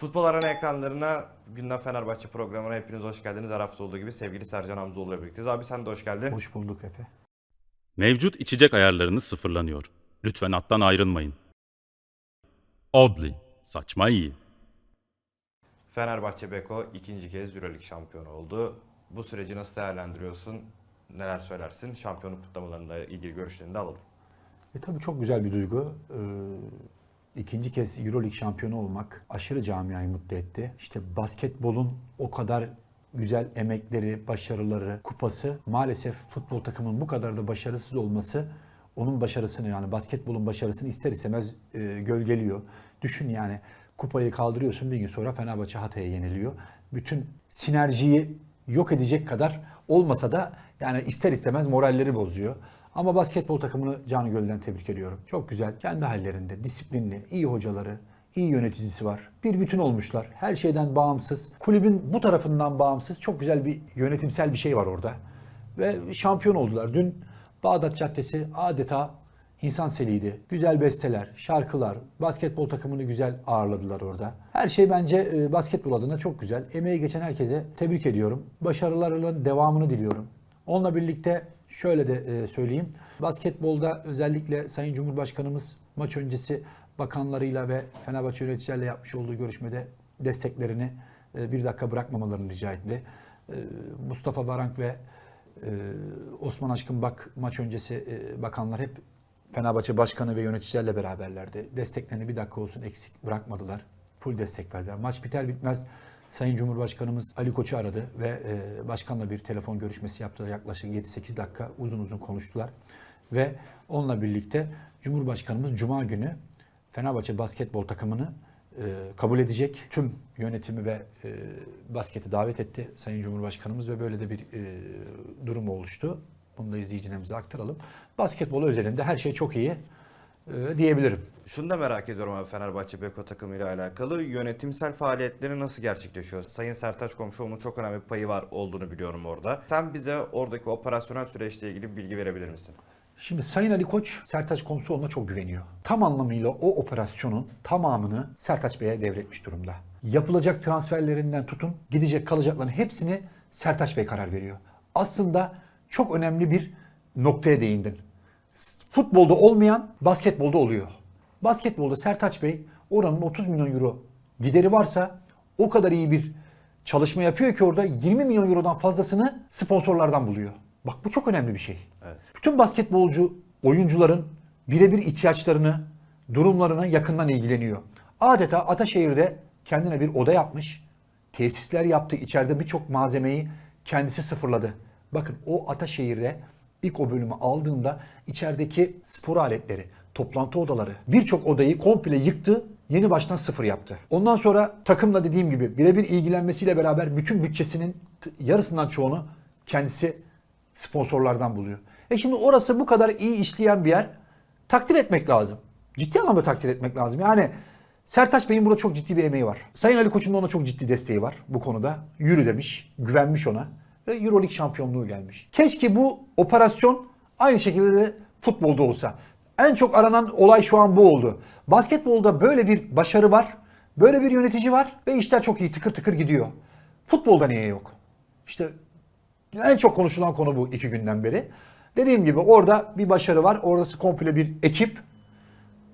Futbol Arena ekranlarına Gündem Fenerbahçe programına hepiniz hoş geldiniz. Her hafta olduğu gibi sevgili Sercan Hamzoğlu ile birlikteyiz. Abi sen de hoş geldin. Hoş bulduk Efe. Mevcut içecek ayarlarınız sıfırlanıyor. Lütfen hattan ayrılmayın. Oddly. Saçma iyi. Fenerbahçe Beko ikinci kez Euroleague şampiyonu oldu. Bu süreci nasıl değerlendiriyorsun? Neler söylersin? Şampiyonluk kutlamalarıyla ilgili görüşlerini de alalım. E tabii çok güzel bir duygu. Ee, ikinci kez Euroleague şampiyonu olmak aşırı camiayı mutlu etti. İşte basketbolun o kadar güzel emekleri, başarıları, kupası maalesef futbol takımının bu kadar da başarısız olması onun başarısını yani basketbolun başarısını ister istemez e, gölgeliyor. Düşün yani kupayı kaldırıyorsun bir gün sonra Fenerbahçe Hatay'a yeniliyor. Bütün sinerjiyi yok edecek kadar olmasa da yani ister istemez moralleri bozuyor. Ama basketbol takımını canı gölden tebrik ediyorum. Çok güzel, kendi hallerinde, disiplinli, iyi hocaları, iyi yöneticisi var. Bir bütün olmuşlar. Her şeyden bağımsız. Kulübün bu tarafından bağımsız. Çok güzel bir yönetimsel bir şey var orada. Ve şampiyon oldular. Dün Bağdat Caddesi adeta insan seliydi. Güzel besteler, şarkılar, basketbol takımını güzel ağırladılar orada. Her şey bence e, basketbol adına çok güzel. Emeği geçen herkese tebrik ediyorum. Başarılarının devamını diliyorum. Onunla birlikte şöyle de e, söyleyeyim. Basketbolda özellikle Sayın Cumhurbaşkanımız maç öncesi bakanlarıyla ve Fenerbahçe yöneticilerle yapmış olduğu görüşmede desteklerini e, bir dakika bırakmamalarını rica etti. E, Mustafa Varank ve Osman Aşkın Bak maç öncesi bakanlar hep Fenerbahçe Başkanı ve yöneticilerle beraberlerdi. Desteklerini bir dakika olsun eksik bırakmadılar. Full destek verdiler. Maç biter bitmez Sayın Cumhurbaşkanımız Ali Koç'u aradı ve e, başkanla bir telefon görüşmesi yaptılar. Yaklaşık 7-8 dakika uzun uzun konuştular. Ve onunla birlikte Cumhurbaşkanımız Cuma günü Fenerbahçe basketbol takımını e, kabul edecek. Tüm yönetimi ve e, basketi davet etti Sayın Cumhurbaşkanımız ve böyle de bir e, durum oluştu. Bunu da izleyicilerimize aktaralım. Basketbol özelinde her şey çok iyi e, diyebilirim. Şunu da merak ediyorum abi Fenerbahçe Beko takımıyla alakalı. Yönetimsel faaliyetleri nasıl gerçekleşiyor? Sayın Sertaç Komşuoğlu'nun çok önemli payı var olduğunu biliyorum orada. Sen bize oradaki operasyonel süreçle ilgili bilgi verebilir misin? Şimdi Sayın Ali Koç Sertaç Komsoğlu'na çok güveniyor. Tam anlamıyla o operasyonun tamamını Sertaç Bey'e devretmiş durumda. Yapılacak transferlerinden tutun, gidecek kalacakların hepsini Sertaç Bey karar veriyor. Aslında çok önemli bir noktaya değindin. Futbolda olmayan basketbolda oluyor. Basketbolda Sertaç Bey oranın 30 milyon euro gideri varsa o kadar iyi bir çalışma yapıyor ki orada 20 milyon eurodan fazlasını sponsorlardan buluyor. Bak bu çok önemli bir şey. Evet. Bütün basketbolcu oyuncuların birebir ihtiyaçlarını, durumlarına yakından ilgileniyor. Adeta Ataşehir'de kendine bir oda yapmış, tesisler yaptı, içeride birçok malzemeyi kendisi sıfırladı. Bakın o Ataşehir'de ilk o bölümü aldığında içerideki spor aletleri, toplantı odaları, birçok odayı komple yıktı, yeni baştan sıfır yaptı. Ondan sonra takımla dediğim gibi birebir ilgilenmesiyle beraber bütün bütçesinin yarısından çoğunu kendisi sponsorlardan buluyor. E şimdi orası bu kadar iyi işleyen bir yer. Takdir etmek lazım. Ciddi anlamda takdir etmek lazım. Yani Sertaç Bey'in burada çok ciddi bir emeği var. Sayın Ali Koç'un da ona çok ciddi desteği var bu konuda. Yürü demiş, güvenmiş ona ve Euroleague şampiyonluğu gelmiş. Keşke bu operasyon aynı şekilde de futbolda olsa. En çok aranan olay şu an bu oldu. Basketbolda böyle bir başarı var, böyle bir yönetici var ve işler çok iyi tıkır tıkır gidiyor. Futbolda niye yok? İşte en çok konuşulan konu bu iki günden beri. Dediğim gibi orada bir başarı var. Orası komple bir ekip.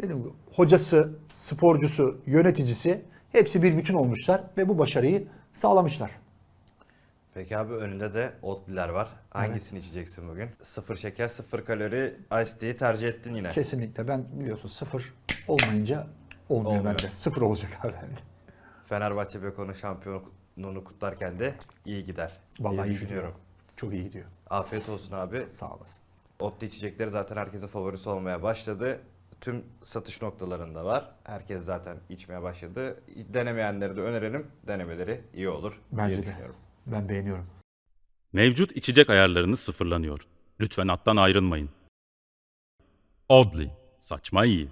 Dediğim gibi hocası, sporcusu, yöneticisi hepsi bir bütün olmuşlar ve bu başarıyı sağlamışlar. Peki abi önünde de otliler var. Hangisini içeceksin bugün? Sıfır şeker, sıfır kalori Ice Tea'yi tercih ettin yine. Kesinlikle ben biliyorsun sıfır olmayınca olmuyor, Olmuyor. bende. Sıfır olacak abi bende. Fenerbahçe Beko'nun şampiyonluğunu kutlarken de iyi gider. Vallahi diye düşünüyorum. gidiyor. Çok iyi gidiyor. Afiyet olsun abi. Sağ olasın. Otlu içecekleri zaten herkesin favorisi olmaya başladı. Tüm satış noktalarında var. Herkes zaten içmeye başladı. Denemeyenleri de önerelim. Denemeleri iyi olur Bence diye de. düşünüyorum. Ben beğeniyorum. Mevcut içecek ayarlarınız sıfırlanıyor. Lütfen hattan ayrılmayın. Oddly. Saçma iyi.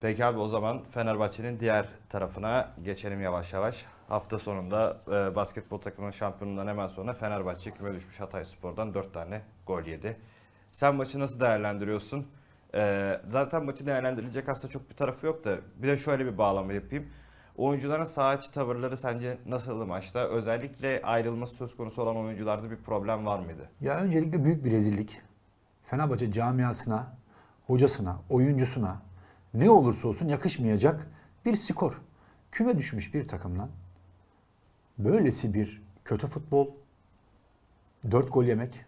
Peki abi o zaman Fenerbahçe'nin diğer tarafına geçelim yavaş yavaş. Hafta sonunda e, basketbol takımının şampiyonundan hemen sonra Fenerbahçe küme düşmüş Hatay Spor'dan 4 tane gol yedi. Sen maçı nasıl değerlendiriyorsun? E, zaten maçı değerlendirilecek aslında çok bir tarafı yok da bir de şöyle bir bağlama yapayım. Oyuncuların saha içi tavırları sence nasıldı maçta? Özellikle ayrılması söz konusu olan oyuncularda bir problem var mıydı? Ya öncelikle büyük bir rezillik. Fenerbahçe camiasına, hocasına, oyuncusuna ne olursa olsun yakışmayacak bir skor. Küme düşmüş bir takımdan böylesi bir kötü futbol, 4 gol yemek.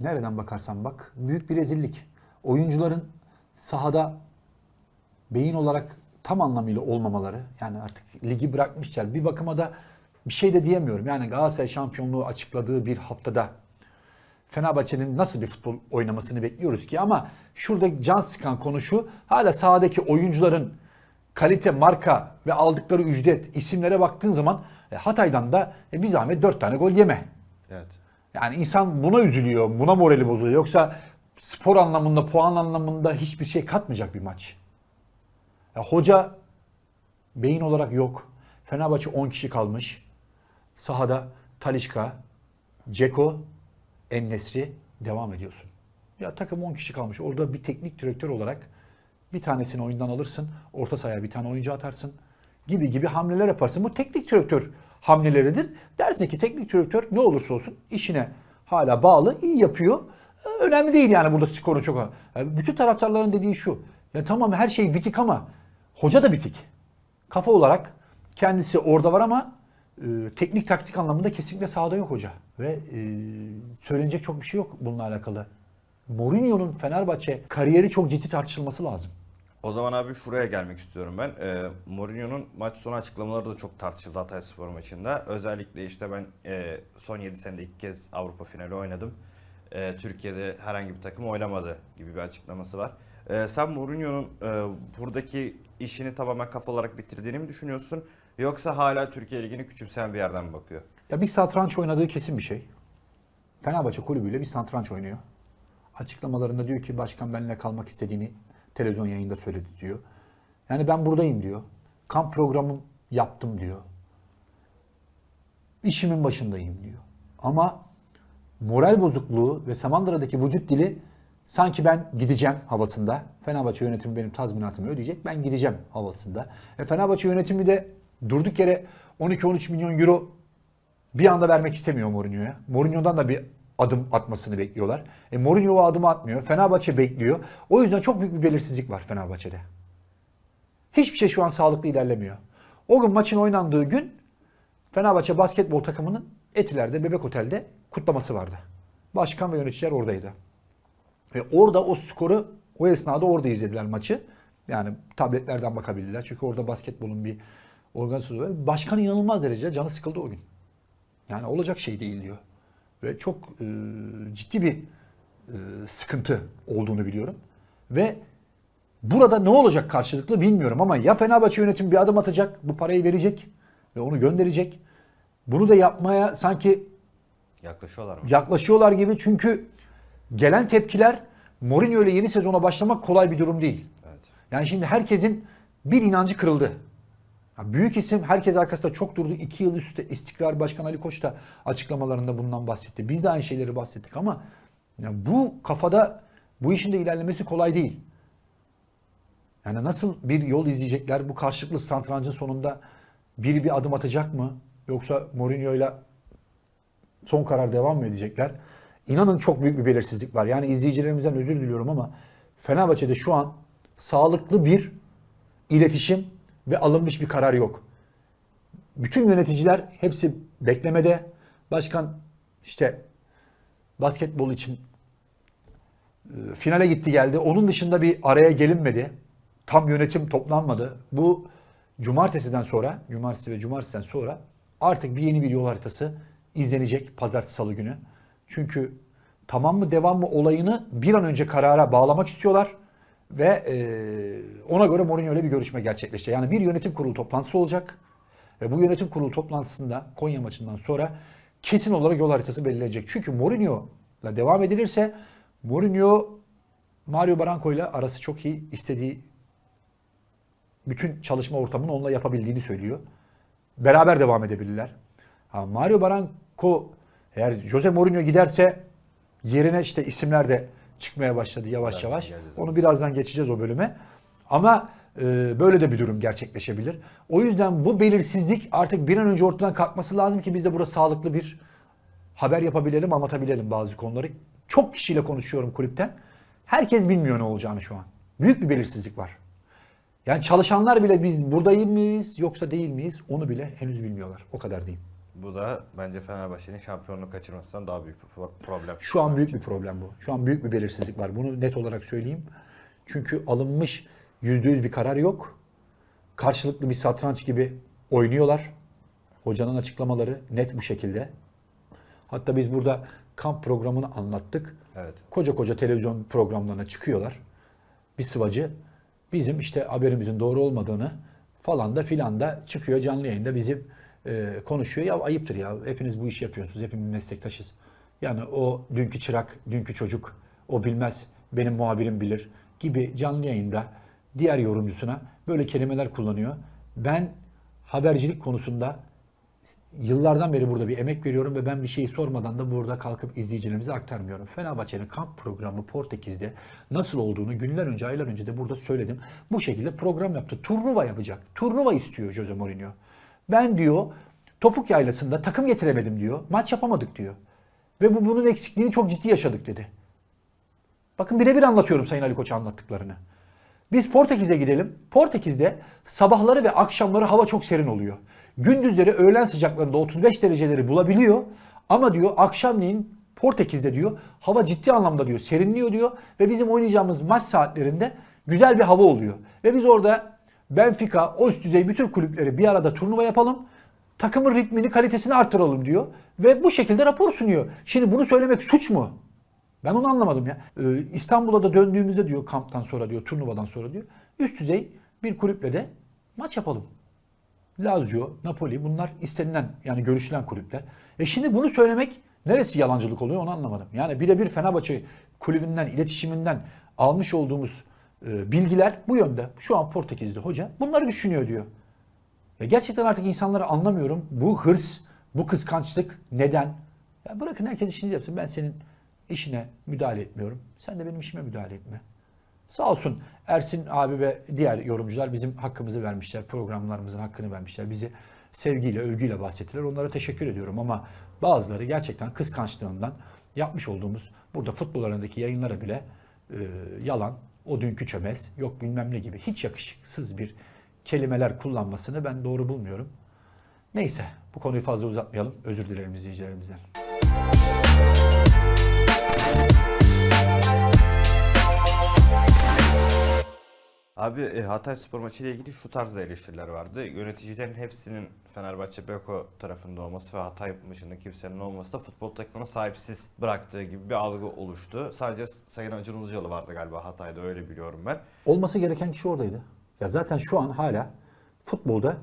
Nereden bakarsan bak büyük bir rezillik. Oyuncuların sahada beyin olarak tam anlamıyla olmamaları yani artık ligi bırakmışlar. Bir bakıma da bir şey de diyemiyorum. Yani Galatasaray şampiyonluğu açıkladığı bir haftada Fenerbahçe'nin nasıl bir futbol oynamasını bekliyoruz ki ama şurada can sıkan konu şu hala sahadaki oyuncuların kalite, marka ve aldıkları ücret isimlere baktığın zaman e, Hatay'dan da e, bir zahmet 4 tane gol yeme. Evet. Yani insan buna üzülüyor, buna morali bozuluyor. Yoksa spor anlamında, puan anlamında hiçbir şey katmayacak bir maç. Ya hoca beyin olarak yok. Fenerbahçe 10 kişi kalmış. Sahada Talişka, Ceko, Ennesri devam ediyorsun. Ya takım 10 kişi kalmış. Orada bir teknik direktör olarak bir tanesini oyundan alırsın. Orta sahaya bir tane oyuncu atarsın. Gibi gibi hamleler yaparsın. Bu teknik direktör hamleleridir. Dersin ki teknik direktör ne olursa olsun işine hala bağlı, iyi yapıyor. Önemli değil yani burada skoru çok. Yani bütün taraftarların dediği şu. Ya tamam her şey bitik ama hoca da bitik. Kafa olarak kendisi orada var ama e, teknik taktik anlamında kesinlikle sahada yok hoca. Ve e, söylenecek çok bir şey yok bununla alakalı. Mourinho'nun Fenerbahçe kariyeri çok ciddi tartışılması lazım. O zaman abi şuraya gelmek istiyorum ben. Ee, Mourinho'nun maç sonu açıklamaları da çok tartışıldı Hatayspor maçında. Özellikle işte ben e, son 7 senede ilk kez Avrupa finali oynadım. E, Türkiye'de herhangi bir takım oynamadı gibi bir açıklaması var. E, sen Mourinho'nun e, buradaki işini tamamen kafa olarak bitirdiğini mi düşünüyorsun? Yoksa hala Türkiye Ligi'ni küçümseyen bir yerden mi bakıyor? Ya bir satranç oynadığı kesin bir şey. Fenerbahçe kulübüyle bir satranç oynuyor. Açıklamalarında diyor ki başkan benimle kalmak istediğini televizyon yayında söyledi diyor. Yani ben buradayım diyor. Kamp programım yaptım diyor. İşimin başındayım diyor. Ama moral bozukluğu ve Samandıra'daki vücut dili sanki ben gideceğim havasında. Fenerbahçe yönetimi benim tazminatımı ödeyecek. Ben gideceğim havasında. E Fenerbahçe yönetimi de durduk yere 12-13 milyon euro bir anda vermek istemiyor Mourinho'ya. Mourinho'dan da bir adım atmasını bekliyorlar. E Mourinho o adımı atmıyor. Fenerbahçe bekliyor. O yüzden çok büyük bir belirsizlik var Fenerbahçe'de. Hiçbir şey şu an sağlıklı ilerlemiyor. O gün maçın oynandığı gün Fenerbahçe basketbol takımının Etiler'de Bebek Otel'de kutlaması vardı. Başkan ve yöneticiler oradaydı. Ve orada o skoru o esnada orada izlediler maçı. Yani tabletlerden bakabildiler. Çünkü orada basketbolun bir organizasyonu var. Başkan inanılmaz derecede canı sıkıldı o gün. Yani olacak şey değil diyor. Ve çok e, ciddi bir e, sıkıntı olduğunu biliyorum. Ve burada ne olacak karşılıklı bilmiyorum ama ya Fenerbahçe yönetimi bir adım atacak, bu parayı verecek ve onu gönderecek. Bunu da yapmaya sanki Yaklaşıyorlar mı? yaklaşıyorlar gibi çünkü gelen tepkiler Mourinho ile yeni sezona başlamak kolay bir durum değil. Evet. Yani şimdi herkesin bir inancı kırıldı. Ya büyük isim herkes arkasında çok durdu. İki yıl üstte istikrar Başkan Ali Koç da açıklamalarında bundan bahsetti. Biz de aynı şeyleri bahsettik ama ya bu kafada bu işin de ilerlemesi kolay değil. Yani nasıl bir yol izleyecekler? Bu karşılıklı santrancın sonunda biri bir adım atacak mı? Yoksa Mourinho ile son karar devam mı edecekler? İnanın çok büyük bir belirsizlik var. Yani izleyicilerimizden özür diliyorum ama Fenerbahçe'de şu an sağlıklı bir iletişim ve alınmış bir karar yok. Bütün yöneticiler hepsi beklemede. Başkan işte basketbol için e, finale gitti geldi. Onun dışında bir araya gelinmedi. Tam yönetim toplanmadı. Bu cumartesiden sonra, cumartesi ve cumartesiden sonra artık bir yeni bir yol haritası izlenecek pazartesi salı günü. Çünkü tamam mı devam mı olayını bir an önce karara bağlamak istiyorlar ve e, ona göre Mourinho ile bir görüşme gerçekleşecek. Yani bir yönetim kurulu toplantısı olacak ve bu yönetim kurulu toplantısında Konya maçından sonra kesin olarak yol haritası belirlenecek. Çünkü Mourinho ile devam edilirse Mourinho Mario Branco ile arası çok iyi istediği bütün çalışma ortamını onunla yapabildiğini söylüyor. Beraber devam edebilirler. Ha, Mario Branco eğer Jose Mourinho giderse yerine işte isimler de çıkmaya başladı yavaş Birazdan yavaş. Onu birazdan geçeceğiz o bölüme. Ama e, böyle de bir durum gerçekleşebilir. O yüzden bu belirsizlik artık bir an önce ortadan kalkması lazım ki biz de burada sağlıklı bir haber yapabilelim, anlatabilelim bazı konuları. Çok kişiyle konuşuyorum kulüpten. Herkes bilmiyor ne olacağını şu an. Büyük bir belirsizlik var. Yani çalışanlar bile biz buradayım mıyız yoksa değil miyiz onu bile henüz bilmiyorlar. O kadar diyeyim. Bu da bence Fenerbahçe'nin şampiyonluğu kaçırmasından daha büyük bir pro- problem. Şu an büyük bir problem bu. Şu an büyük bir belirsizlik var. Bunu net olarak söyleyeyim. Çünkü alınmış %100 bir karar yok. Karşılıklı bir satranç gibi oynuyorlar. Hocanın açıklamaları net bu şekilde. Hatta biz burada kamp programını anlattık. Evet. Koca koca televizyon programlarına çıkıyorlar. Bir sıvacı bizim işte haberimizin doğru olmadığını falan da filan da çıkıyor canlı yayında bizim e, konuşuyor. Ya ayıptır ya hepiniz bu işi yapıyorsunuz. Hepimiz meslektaşız. Yani o dünkü çırak, dünkü çocuk o bilmez benim muhabirim bilir gibi canlı yayında diğer yorumcusuna böyle kelimeler kullanıyor. Ben habercilik konusunda Yıllardan beri burada bir emek veriyorum ve ben bir şeyi sormadan da burada kalkıp izleyicilerimize aktarmıyorum. Fenerbahçe'nin kamp programı Portekiz'de nasıl olduğunu günler önce, aylar önce de burada söyledim. Bu şekilde program yaptı. Turnuva yapacak. Turnuva istiyor Jose Mourinho. Ben diyor topuk yaylasında takım getiremedim diyor. Maç yapamadık diyor. Ve bu bunun eksikliğini çok ciddi yaşadık dedi. Bakın birebir anlatıyorum Sayın Ali Koç'a anlattıklarını. Biz Portekiz'e gidelim. Portekiz'de sabahları ve akşamları hava çok serin oluyor. Gündüzleri öğlen sıcaklarında 35 dereceleri bulabiliyor. Ama diyor akşamleyin Portekiz'de diyor hava ciddi anlamda diyor serinliyor diyor. Ve bizim oynayacağımız maç saatlerinde güzel bir hava oluyor. Ve biz orada Benfica, o üst düzey bütün kulüpleri bir arada turnuva yapalım. Takımın ritmini, kalitesini arttıralım diyor. Ve bu şekilde rapor sunuyor. Şimdi bunu söylemek suç mu? Ben onu anlamadım ya. Ee, İstanbul'a da döndüğümüzde diyor kamptan sonra diyor, turnuvadan sonra diyor. Üst düzey bir kulüple de maç yapalım. Lazio, Napoli bunlar istenilen yani görüşülen kulüpler. E şimdi bunu söylemek neresi yalancılık oluyor onu anlamadım. Yani birebir Fenerbahçe kulübünden, iletişiminden almış olduğumuz bilgiler bu yönde. Şu an Portekiz'de hoca bunları düşünüyor diyor. Ve gerçekten artık insanları anlamıyorum. Bu hırs, bu kıskançlık neden? Ya bırakın herkes işini yapsın. Ben senin işine müdahale etmiyorum. Sen de benim işime müdahale etme. Sağ olsun Ersin abi ve diğer yorumcular bizim hakkımızı vermişler. Programlarımızın hakkını vermişler. Bizi sevgiyle, övgüyle bahsettiler. Onlara teşekkür ediyorum ama bazıları gerçekten kıskançlığından yapmış olduğumuz burada futbol alanındaki yayınlara bile e, yalan, o dünkü çömez, yok bilmem ne gibi hiç yakışıksız bir kelimeler kullanmasını ben doğru bulmuyorum. Neyse bu konuyu fazla uzatmayalım. Özür dilerim izleyicilerimizden. Abi e, Hatay Spor maçı ile ilgili şu tarzda eleştiriler vardı. Yöneticilerin hepsinin Fenerbahçe Beko tarafında olması ve Hatay maçında kimsenin olması da futbol takımını sahipsiz bıraktığı gibi bir algı oluştu. Sadece Sayın Acun Ilıcalı vardı galiba Hatay'da öyle biliyorum ben. Olması gereken kişi oradaydı. Ya zaten şu an hala futbolda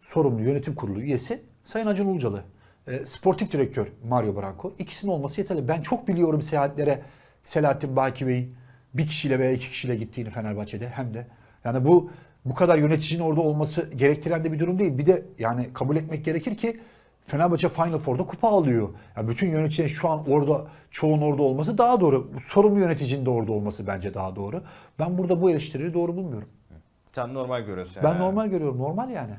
sorumlu yönetim kurulu üyesi Sayın Acun Ilıcalı. E, sportif direktör Mario Branco. İkisinin olması yeterli. Ben çok biliyorum seyahatlere Selahattin Baki Bey'in bir kişiyle veya iki kişiyle gittiğini Fenerbahçe'de hem de. Yani bu bu kadar yöneticinin orada olması gerektiren de bir durum değil. Bir de yani kabul etmek gerekir ki Fenerbahçe Final Four'da kupa alıyor. Yani bütün yöneticilerin şu an orada, çoğun orada olması daha doğru. Sorumlu yöneticinin de orada olması bence daha doğru. Ben burada bu eleştirileri doğru bulmuyorum. Sen normal görüyorsun. Ben yani. normal görüyorum. Normal yani.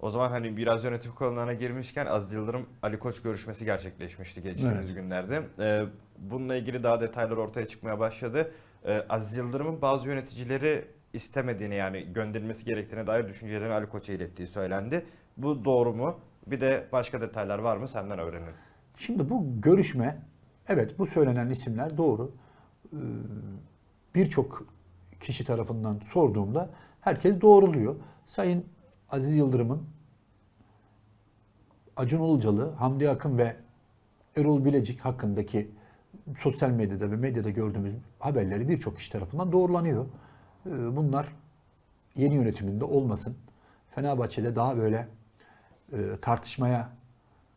O zaman hani biraz yönetim konularına girmişken Aziz Yıldırım Ali Koç görüşmesi gerçekleşmişti geçtiğimiz Evet. günlerde. Ee, bununla ilgili daha detaylar ortaya çıkmaya başladı. Ee, Aziz Yıldırım'ın bazı yöneticileri istemediğini yani gönderilmesi gerektiğine dair düşüncelerini Ali Koç'a ilettiği söylendi. Bu doğru mu? Bir de başka detaylar var mı? Senden öğrenelim. Şimdi bu görüşme, evet bu söylenen isimler doğru. Ee, Birçok kişi tarafından sorduğumda herkes doğruluyor. Sayın Aziz Yıldırım'ın Acun Ilıcalı, Hamdi Akın ve Erol Bilecik hakkındaki sosyal medyada ve medyada gördüğümüz haberleri birçok kişi tarafından doğrulanıyor. Ee, Bunlar yeni yönetiminde olmasın. Fenerbahçe'de daha böyle e, tartışmaya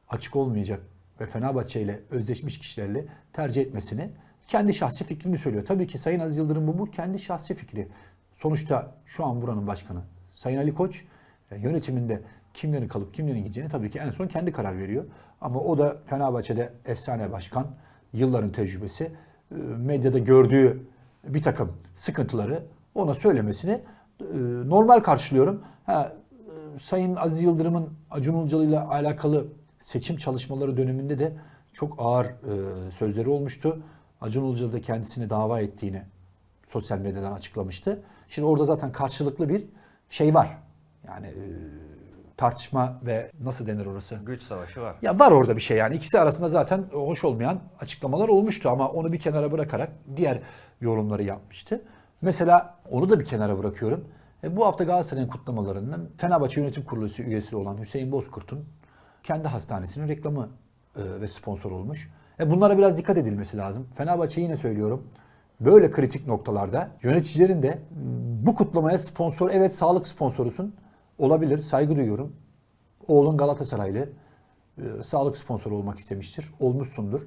açık olmayacak ve Fenerbahçe ile özdeşmiş kişilerle tercih etmesini kendi şahsi fikrini söylüyor. Tabii ki Sayın Aziz Yıldırım bu, bu kendi şahsi fikri. Sonuçta şu an buranın başkanı Sayın Ali Koç e, yönetiminde kimlerin kalıp kimlerin gideceğini tabii ki en son kendi karar veriyor. Ama o da Fenerbahçe'de efsane başkan, yılların tecrübesi, e, medyada gördüğü bir takım sıkıntıları ona söylemesini e, normal karşılıyorum. Ha, e, Sayın Aziz Yıldırım'ın Acun Ilıcalı ile alakalı seçim çalışmaları döneminde de çok ağır sözleri olmuştu. Acun Ilıcalı da kendisini dava ettiğini sosyal medyadan açıklamıştı. Şimdi orada zaten karşılıklı bir şey var. Yani tartışma ve nasıl denir orası? Güç savaşı var. Ya var orada bir şey yani. İkisi arasında zaten hoş olmayan açıklamalar olmuştu ama onu bir kenara bırakarak diğer yorumları yapmıştı. Mesela onu da bir kenara bırakıyorum. E, bu hafta Galatasaray'ın kutlamalarından Fenerbahçe Yönetim Kurulu üyesi olan Hüseyin Bozkurt'un kendi hastanesinin reklamı e, ve sponsor olmuş. E, bunlara biraz dikkat edilmesi lazım. Fenerbahçe yine söylüyorum. Böyle kritik noktalarda yöneticilerin de bu kutlamaya sponsor, evet sağlık sponsorusun olabilir, saygı duyuyorum. Oğlun Galatasaraylı, e, sağlık sponsoru olmak istemiştir. Olmuşsundur.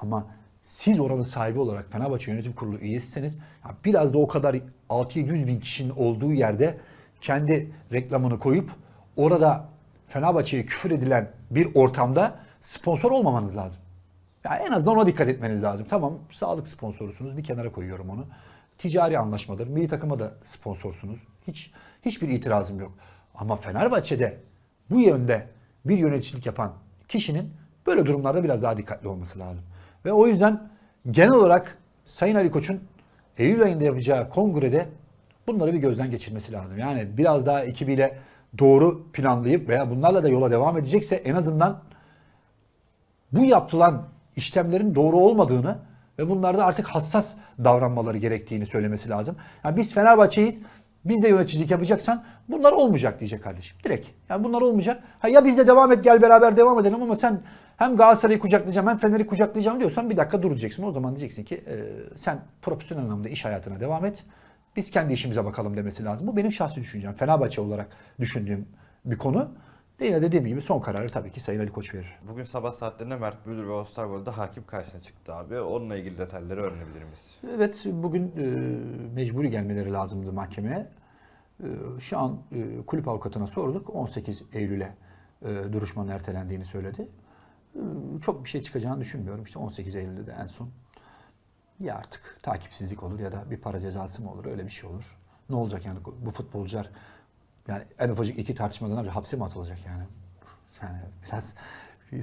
Ama siz oranın sahibi olarak Fenerbahçe Yönetim Kurulu üyesiseniz biraz da o kadar 6-700 bin kişinin olduğu yerde kendi reklamını koyup orada Fenerbahçe'ye küfür edilen bir ortamda sponsor olmamanız lazım. Ya en azından ona dikkat etmeniz lazım. Tamam sağlık sponsorusunuz bir kenara koyuyorum onu. Ticari anlaşmadır. Milli takıma da sponsorsunuz. Hiç hiçbir itirazım yok. Ama Fenerbahçe'de bu yönde bir yöneticilik yapan kişinin böyle durumlarda biraz daha dikkatli olması lazım. Ve o yüzden genel olarak Sayın Ali Koç'un Eylül ayında yapacağı kongrede bunları bir gözden geçirmesi lazım. Yani biraz daha ekibiyle doğru planlayıp veya bunlarla da yola devam edecekse en azından bu yapılan işlemlerin doğru olmadığını ve bunlarda artık hassas davranmaları gerektiğini söylemesi lazım. Yani biz Fenerbahçe'yiz. Biz de yöneticilik yapacaksan bunlar olmayacak diyecek kardeşim. Direkt. Yani bunlar olmayacak. Ha ya biz de devam et gel beraber devam edelim ama sen hem Galatasaray'ı kucaklayacağım hem Fener'i kucaklayacağım diyorsan bir dakika duracaksın. O zaman diyeceksin ki e, sen profesyonel anlamda iş hayatına devam et. Biz kendi işimize bakalım demesi lazım. Bu benim şahsi düşüncem. Fenerbahçe olarak düşündüğüm bir konu. Yine dediğim gibi son kararı tabii ki Sayın Ali Koç verir. Bugün sabah saatlerinde Mert Müldür ve Osterwold'da hakim karşısına çıktı abi. Onunla ilgili detayları öğrenebilir miyiz? Evet bugün e, mecburi gelmeleri lazımdı mahkemeye. E, şu an e, kulüp avukatına sorduk. 18 Eylül'e e, duruşmanın ertelendiğini söyledi. E, çok bir şey çıkacağını düşünmüyorum. İşte 18 Eylül'de de en son ya artık takipsizlik olur ya da bir para cezası mı olur öyle bir şey olur. Ne olacak yani bu futbolcular yani en ufacık iki tartışmadan önce hapse mi atılacak yani? Yani biraz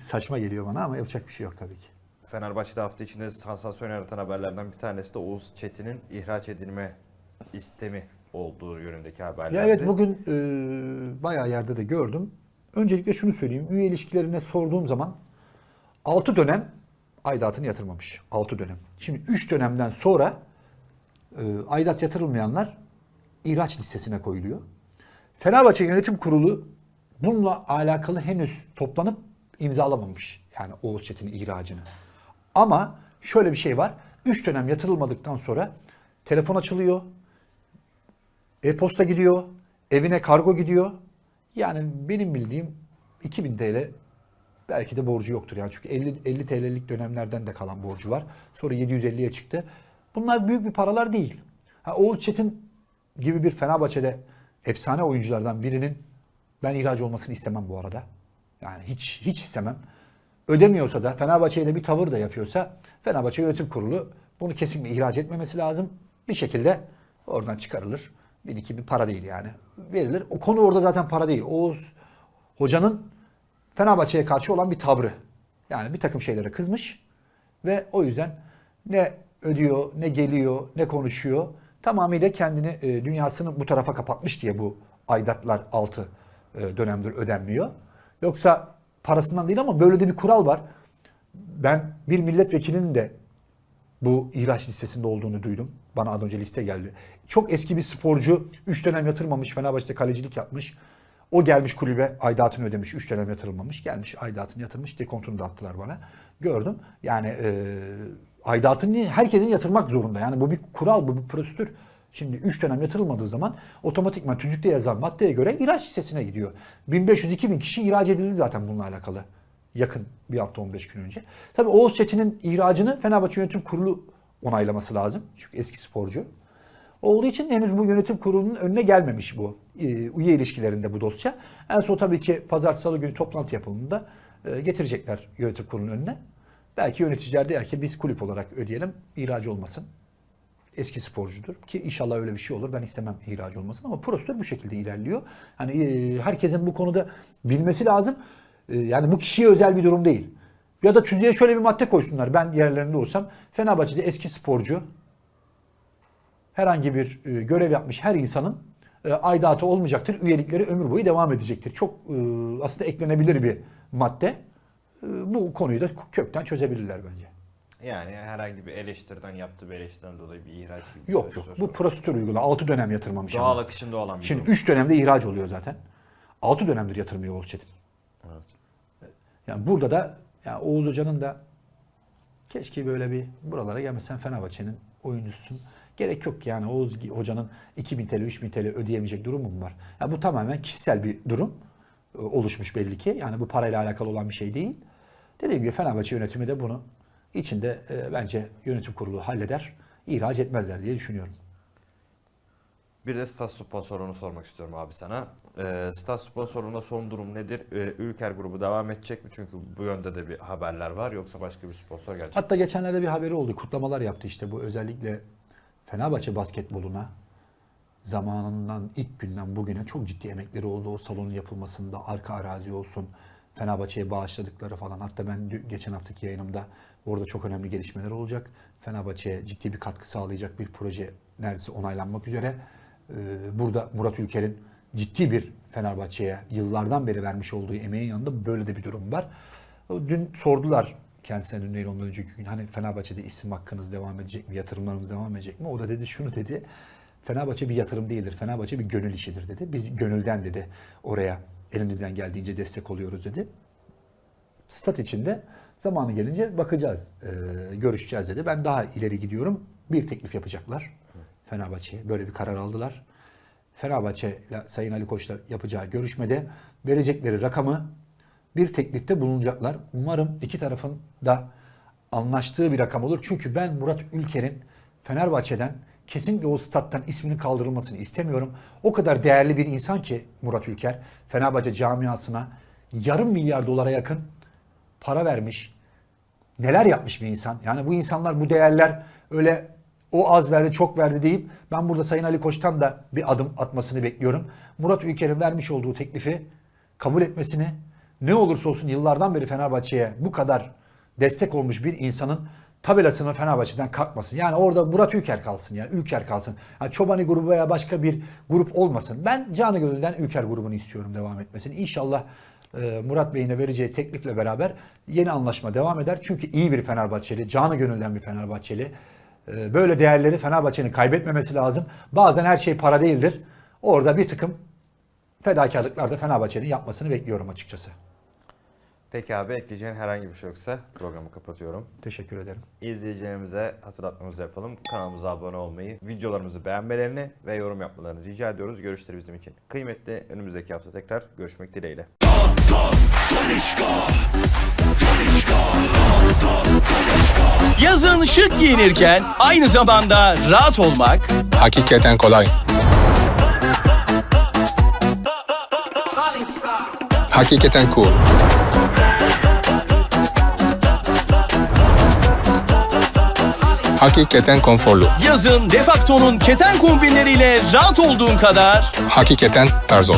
saçma geliyor bana ama yapacak bir şey yok tabii ki. Fenerbahçe'de hafta içinde sansasyon yaratan haberlerden bir tanesi de Oğuz Çetin'in ihraç edilme istemi olduğu yönündeki haberlerdi. Ya evet bugün e, bayağı yerde de gördüm. Öncelikle şunu söyleyeyim. Üye ilişkilerine sorduğum zaman 6 dönem aidatını yatırmamış. 6 dönem. Şimdi 3 dönemden sonra e, aidat yatırılmayanlar ihraç listesine koyuluyor. Fenerbahçe Yönetim Kurulu bununla alakalı henüz toplanıp imzalamamış. Yani Oğuz Çetin'in ihracını. Ama şöyle bir şey var. 3 dönem yatırılmadıktan sonra telefon açılıyor, e-posta gidiyor, evine kargo gidiyor. Yani benim bildiğim 2000 TL belki de borcu yoktur. Yani çünkü 50, 50 TL'lik dönemlerden de kalan borcu var. Sonra 750'ye çıktı. Bunlar büyük bir paralar değil. Ha, Oğuz Çetin gibi bir Fenerbahçe'de efsane oyunculardan birinin ben ihraç olmasını istemem bu arada. Yani hiç hiç istemem. Ödemiyorsa da Fenerbahçe'ye de bir tavır da yapıyorsa Fenerbahçe Yönetim Kurulu bunu kesinlikle ihraç etmemesi lazım. Bir şekilde oradan çıkarılır. Bir iki bir para değil yani. Verilir. O konu orada zaten para değil. Oğuz hocanın Fenerbahçe'ye karşı olan bir tavrı. Yani bir takım şeylere kızmış ve o yüzden ne ödüyor, ne geliyor, ne konuşuyor. Tamamıyla kendini, e, dünyasını bu tarafa kapatmış diye bu aidatlar 6 dönemdir ödenmiyor. Yoksa parasından değil ama böyle de bir kural var. Ben bir milletvekilinin de bu ihraç listesinde olduğunu duydum. Bana az önce liste geldi. Çok eski bir sporcu 3 dönem yatırmamış. Fenerbahçe'de kalecilik yapmış. O gelmiş kulübe aidatını ödemiş. 3 dönem yatırılmamış. Gelmiş aidatını yatırmış. Dekontunu da attılar bana. Gördüm. Yani e, aidatını herkesin yatırmak zorunda. Yani bu bir kural, bu bir prosedür. Şimdi 3 dönem yatırılmadığı zaman otomatikman tüzükte yazan maddeye göre ihraç listesine gidiyor. 1500-2000 kişi ihraç edildi zaten bununla alakalı. Yakın bir hafta 15 gün önce. Tabii Oğuz Çetin'in ihracını Fenerbahçe Yönetim Kurulu onaylaması lazım. Çünkü eski sporcu. Olduğu için henüz bu yönetim kurulunun önüne gelmemiş bu e, üye ilişkilerinde bu dosya. En son tabii ki pazar salı günü toplantı yapıldığında e, getirecekler yönetim kurulunun önüne. Belki yöneticiler der ki biz kulüp olarak ödeyelim, ihraç olmasın. Eski sporcudur ki inşallah öyle bir şey olur. Ben istemem ihraç olmasını ama prosedür bu şekilde ilerliyor. Hani e, herkesin bu konuda bilmesi lazım. E, yani bu kişiye özel bir durum değil. Ya da tüzüğe şöyle bir madde koysunlar. Ben yerlerinde olsam Fenerbahçe'de eski sporcu herhangi bir e, görev yapmış her insanın e, aidatı olmayacaktır. Üyelikleri ömür boyu devam edecektir. Çok aslında eklenebilir bir madde. E, bu konuyu da kökten çözebilirler bence. Yani herhangi bir eleştiriden yaptığı bir eleştiriden dolayı bir ihraç gibi. Yok yok. Bu prosedür uygula. 6 dönem yatırmamış. Doğal ama. akışında olan bir Şimdi durum. 3 dönemde ihraç oluyor zaten. 6 dönemdir yatırmıyor Oğuz Çetin. Evet. Yani burada da yani Oğuz Hoca'nın da keşke böyle bir buralara gelmesen Fenerbahçe'nin oyuncususun. Gerek yok yani Oğuz Hoca'nın 2000 TL, 3000 TL ödeyemeyecek durumu mu var? Yani bu tamamen kişisel bir durum e, oluşmuş belli ki. Yani bu parayla alakalı olan bir şey değil. Dediğim gibi Fenerbahçe yönetimi de bunu içinde e, bence yönetim kurulu halleder. ihraç etmezler diye düşünüyorum. Bir de stat sponsorunu sormak istiyorum abi sana. Ee, stat sponsorunda son durum nedir? Ee, Ülker grubu devam edecek mi? Çünkü bu yönde de bir haberler var. Yoksa başka bir sponsor gelecek mi? Hatta geçenlerde bir haberi oldu. Kutlamalar yaptı işte bu özellikle Fenerbahçe basketboluna zamanından ilk günden bugüne çok ciddi emekleri oldu. O salonun yapılmasında arka arazi olsun, Fenerbahçe'ye bağışladıkları falan. Hatta ben geçen haftaki yayınımda orada çok önemli gelişmeler olacak. Fenerbahçe'ye ciddi bir katkı sağlayacak bir proje neredeyse onaylanmak üzere. Ee, Burada Murat Ülker'in ciddi bir Fenerbahçe'ye yıllardan beri vermiş olduğu emeğin yanında böyle de bir durum var. Dün sordular kendisine dün değil ondan önceki gün hani Fenerbahçe'de isim hakkınız devam edecek mi, yatırımlarımız devam edecek mi? O da dedi şunu dedi. Fenerbahçe bir yatırım değildir. Fenerbahçe bir gönül işidir dedi. Biz gönülden dedi oraya elimizden geldiğince destek oluyoruz dedi. Stat içinde zamanı gelince bakacağız, e, görüşeceğiz dedi. Ben daha ileri gidiyorum. Bir teklif yapacaklar Fenerbahçe'ye. Böyle bir karar aldılar. Fenerbahçe ile Sayın Ali Koç'la yapacağı görüşmede verecekleri rakamı bir teklifte bulunacaklar. Umarım iki tarafın da anlaştığı bir rakam olur. Çünkü ben Murat Ülker'in Fenerbahçe'den kesinlikle o stat'tan isminin kaldırılmasını istemiyorum. O kadar değerli bir insan ki Murat Ülker Fenerbahçe camiasına yarım milyar dolara yakın para vermiş. Neler yapmış bir insan. Yani bu insanlar bu değerler öyle o az verdi çok verdi deyip ben burada Sayın Ali Koç'tan da bir adım atmasını bekliyorum. Murat Ülker'in vermiş olduğu teklifi kabul etmesini ne olursa olsun yıllardan beri Fenerbahçe'ye bu kadar destek olmuş bir insanın tabelasının Fenerbahçe'den kalkmasın. Yani orada Murat Ülker kalsın ya. Ülker kalsın. Yani Çobani grubu veya başka bir grup olmasın. Ben canı gönülden Ülker grubunu istiyorum devam etmesini. İnşallah e, Murat Bey'in de vereceği teklifle beraber yeni anlaşma devam eder. Çünkü iyi bir Fenerbahçeli, canı gönülden bir Fenerbahçeli. E, Böyle değerleri Fenerbahçe'nin kaybetmemesi lazım. Bazen her şey para değildir. Orada bir tıkım fedakarlıklar da Fenerbahçe'nin yapmasını bekliyorum açıkçası. Peki abi ekleyeceğin herhangi bir şey yoksa programı kapatıyorum. Teşekkür ederim. İzleyicilerimize hatırlatmamızı yapalım. Kanalımıza abone olmayı, videolarımızı beğenmelerini ve yorum yapmalarını rica ediyoruz. Görüşleri bizim için kıymetli. Önümüzdeki hafta tekrar görüşmek dileğiyle. Yazın şık giyinirken aynı zamanda rahat olmak, Hakikaten kolay. Hakikaten cool. Hakikaten konforlu. yazın Defacto'nun keten kombinleriyle rahat olduğun kadar Hakikaten tarz ol.